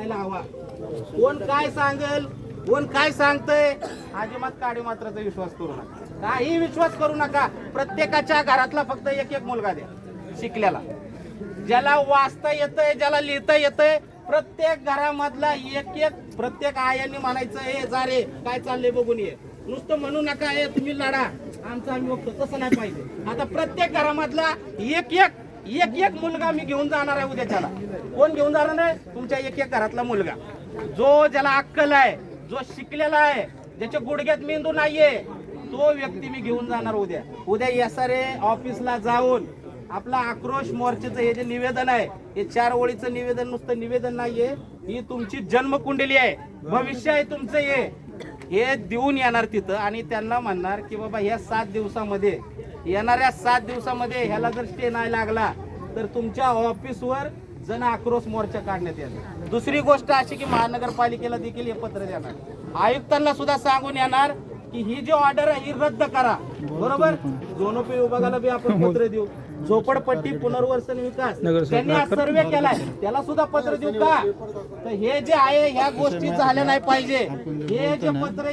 व्हायला हवा. कोण काय सांगेल कोण काय सांगतंय अजिबात काडी मात्राचा विश्वास करू नका. काही विश्वास करू नका. प्रत्येकाच्या घरातला फक्त एक एक मुलगा द्या शिकल्याला ज्याला वाचता येतंय ज्याला लिहिता येतंय प्रत्येक घरामधला एक एक प्रत्येक आयांनी म्हणायचं हे जा रे काय चाललंय बघून ये. नुसतं म्हणू नका हे तुम्ही लढा. आमचं आम्ही बघतो तसं नाही पाहिजे. आता प्रत्येक घरामधला एक एक एक एक मुलगा मी घेऊन जाणार आहे उद्याच्याला. कोण घेऊन जाणार आहे? तुमच्या एक एक घरातला मुलगा. जो ज्याला अक्कल आहे जो शिकलेला आहे ज्याच्या गुडघ्यात मेंदू नाहीये तो व्यक्ती मी घेऊन जाणार उद्या. उद्या एसआरए ऑफिसला जाऊन आपला आक्रोश मोर्चाचं हे जे निवेदन आहे हे चार ओळीचं निवेदन नुसतं निवेदन नाहीये ही तुमची जन्मकुंडली आहे. भविष्य आहे तुमचं हे. हे देऊन येणार तिथं आणि त्यांना म्हणणार की बाबा ह्या सात दिवसामध्ये येणाऱ्या सात दिवसामध्ये ह्याला जर स्टे नाही लागला तर तुमच्या ऑफिसवर जन आक्रोश मोर्चा काढण्यात येणार. दुसरी गोष्ट अशी की महानगरपालिकेला देखील हे पत्र देणार. आयुक्तांना सुद्धा सांगून येणार की ही जी ऑर्डर आहे ही रद्द करा. बरोबर? जोनोपी विभागाला बी आपण पत्र देऊ. झोपडपट्टी पुनर्वसन विकास त्यांनी हा सर्वे केलाय. त्याला सुद्धा पत्र देऊ का? तर हे जे आहे ह्या गोष्टी झाल्या नाही पाहिजे. हे जे पत्र